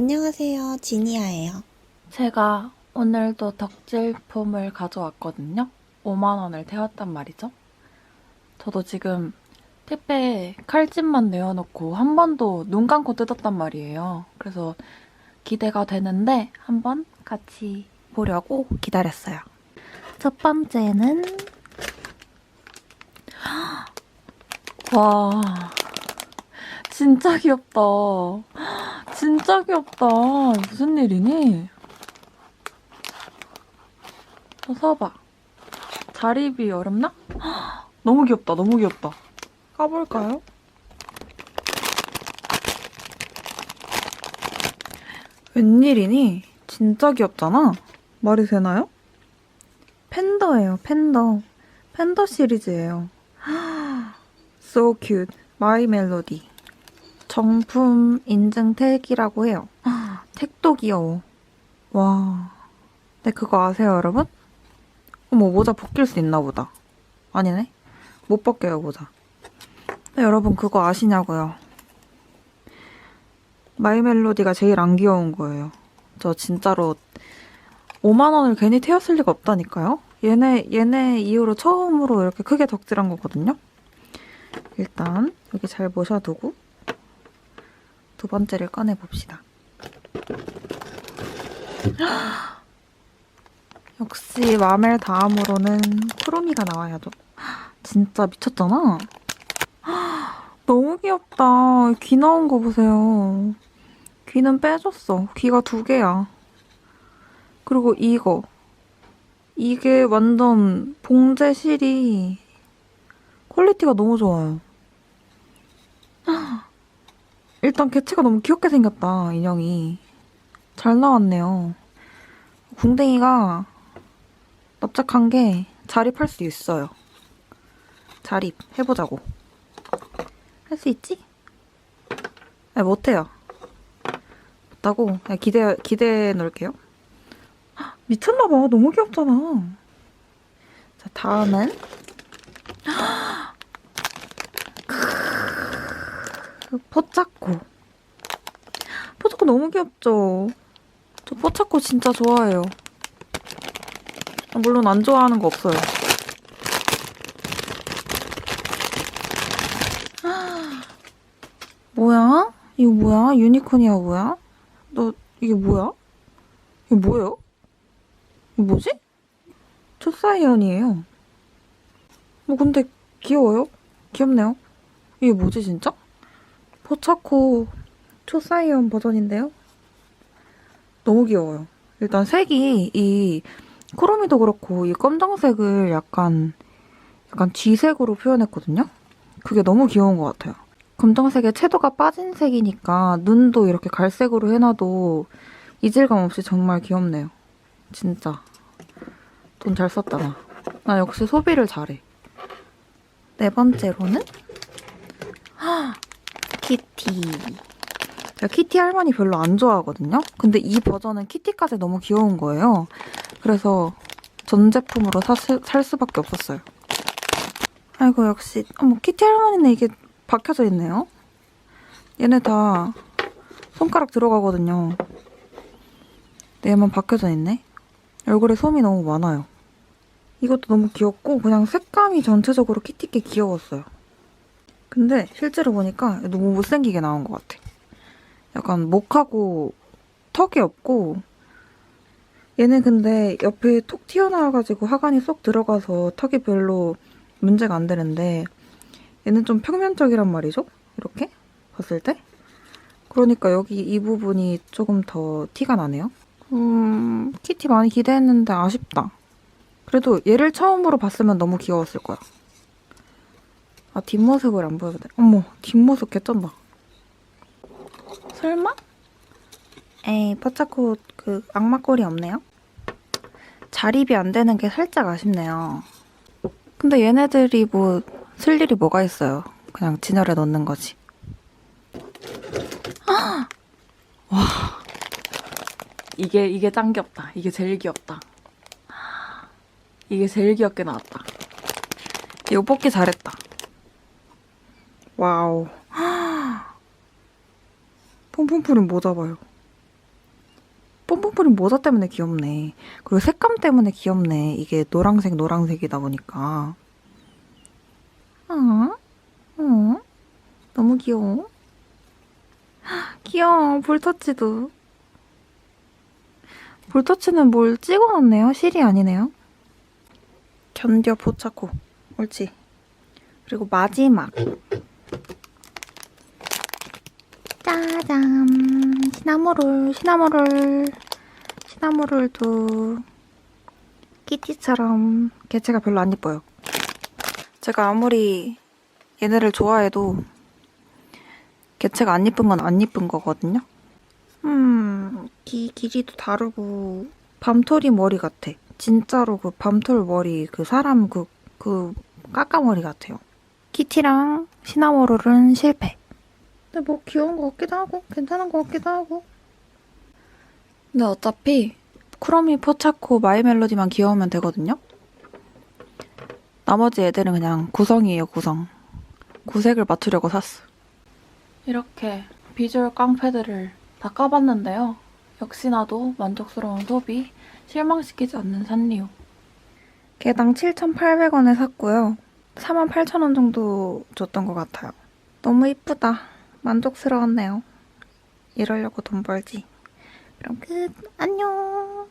안녕하세요. 지니아예요. 제가 오늘도 덕질품을 가져왔거든요. 5만원을 태웠단 말이죠. 저도 지금 택배에 칼집만 내어놓고 한 번도 눈 감고 뜯었단 말이에요. 그래서 기대가 되는데 한번 같이 보려고 기다렸어요. 첫 번째는 와 진짜 귀엽다. 진짜 귀엽다. 무슨 일이니? 저 서봐. 자립이 어렵나? 헉, 너무 귀엽다. 너무 귀엽다. 까볼까요? 웬일이니? 진짜 귀엽잖아. 말이 되나요? 팬더예요. 팬더. 팬더 시리즈예요. So cute. 마이 멜로디. 정품 인증 택이라고 해요. 택도 귀여워. 와. 네, 그거 아세요, 여러분? 어머, 모자 벗길 수 있나 보다. 아니네? 못 벗겨요, 모자. 네, 여러분, 그거 아시냐고요? 마이 멜로디가 제일 안 귀여운 거예요. 저 진짜로 5만 원을 괜히 태웠을 리가 없다니까요? 얘네, 얘네 이후로 처음으로 이렇게 크게 덕질한 거거든요? 일단, 여기 잘 모셔두고, 두 번째를 꺼내 봅시다. 역시 마멜 다음으로는 크로미가 나와야죠. 진짜 미쳤잖아. 너무 귀엽다. 귀 나온 거 보세요. 귀는 빼줬어. 귀가 두 개야. 그리고 이거. 이게 완전 봉제 실이 퀄리티가 너무 좋아요. 일단 개체가 너무 귀엽게 생겼다, 인형이. 잘 나왔네요. 궁뎅이가 납작한 게 자립할 수 있어요. 자립, 해보자고. 할 수 있지? 아, 못해요. 못하고, 그냥 기대, 기대해 놓을게요. 헉, 미쳤나봐. 너무 귀엽잖아. 자, 다음은. 그 포차코. 포차코 너무 귀엽죠? 저 포차코 진짜 좋아해요. 아, 물론 안 좋아하는 거 없어요. 뭐야? 이거 뭐야? 유니콘이야 뭐야? 너 이게 뭐야? 이게 뭐예요? 이게 뭐지? 초사이언이에요. 뭐 근데 귀여워요? 귀엽네요. 이게 뭐지 진짜? 포차코 초사이언 버전인데요? 너무 귀여워요. 일단 색이 이 크로미도 그렇고 이 검정색을 약간 약간 쥐색으로 표현했거든요. 그게 너무 귀여운 것 같아요. 검정색에 채도가 빠진 색이니까 눈도 이렇게 갈색으로 해놔도 이질감 없이 정말 귀엽네요. 진짜 돈 잘 썼다 나. 나 역시 소비를 잘해. 네 번째로는 키티. 제가 키티 할머니 별로 안 좋아하거든요. 근데 이 버전은 키티까지 너무 귀여운 거예요. 그래서 전 제품으로 사, 살 수밖에 없었어요. 아이고 역시 어머 키티 할머니는 이게 박혀져 있네요. 얘네 다 손가락 들어가거든요. 얘만 박혀져 있네. 얼굴에 솜이 너무 많아요. 이것도 너무 귀엽고 그냥 색감이 전체적으로 키티께 귀여웠어요. 근데 실제로 보니까 너무 못생기게 나온 것 같아. 약간 목하고 턱이 없고 얘는 근데 옆에 톡 튀어나와가지고 하관이 쏙 들어가서 턱이 별로 문제가 안 되는데 얘는 좀 평면적이란 말이죠? 이렇게 봤을 때 그러니까 여기 이 부분이 조금 더 티가 나네요. 음, 키티 많이 기대했는데 아쉽다. 그래도 얘를 처음으로 봤으면 너무 귀여웠을 거야. 아, 뒷모습을 안 보여도 돼. 어머, 뒷모습 개쩐다. 설마? 에이, 포차코 그 악마꼴이 없네요. 자립이 안 되는 게 살짝 아쉽네요. 근데 얘네들이 뭐 쓸 일이 뭐가 있어요. 그냥 진열에 넣는 거지. 와. 이게 이게 짱 귀엽다. 이게 제일 귀엽다. 이게 제일 귀엽게 나왔다. 이거 뽑기 잘했다. 와우. 퐁퐁풀은 뭐 잡아요? 뽐뿌뿌린 모자 때문에 귀엽네. 그리고 색감 때문에 귀엽네. 이게 노랑색 노랑색이다 보니까. 어? 어? 너무 귀여워. 귀여워. 볼터치도. 볼터치는 뭘 찍어놨네요. 실이 아니네요. 견뎌 포차코. 옳지. 그리고 마지막. 짜잔. 시나모롤, 시나모롤. 시나모롤도 키티처럼 개체가 별로 안 예뻐요. 제가 아무리 얘네를 좋아해도 개체가 안 예쁜 건 안 예쁜 거거든요. 음, 기, 길이도 다르고 밤토리 머리 같아. 진짜로 그 밤톨 머리 그 사람 그, 그 까까머리 같아요. 키티랑 시나모롤은 실패. 근데 뭐 귀여운 것 같기도 하고 괜찮은 것 같기도 하고. 근데 어차피 쿠로미, 포차코, 마이 멜로디만 귀여우면 되거든요. 나머지 애들은 그냥 구성이에요, 구성. 구색을 맞추려고 샀어. 이렇게 비주얼 깡패들을 다 까봤는데요. 역시나도 만족스러운 소비, 실망시키지 않는 산리오. 개당 7,800원에 샀고요. 48,000원 정도 줬던 것 같아요. 너무 이쁘다. 만족스러웠네요. 이러려고 돈 벌지. 그럼 끝. 안녕.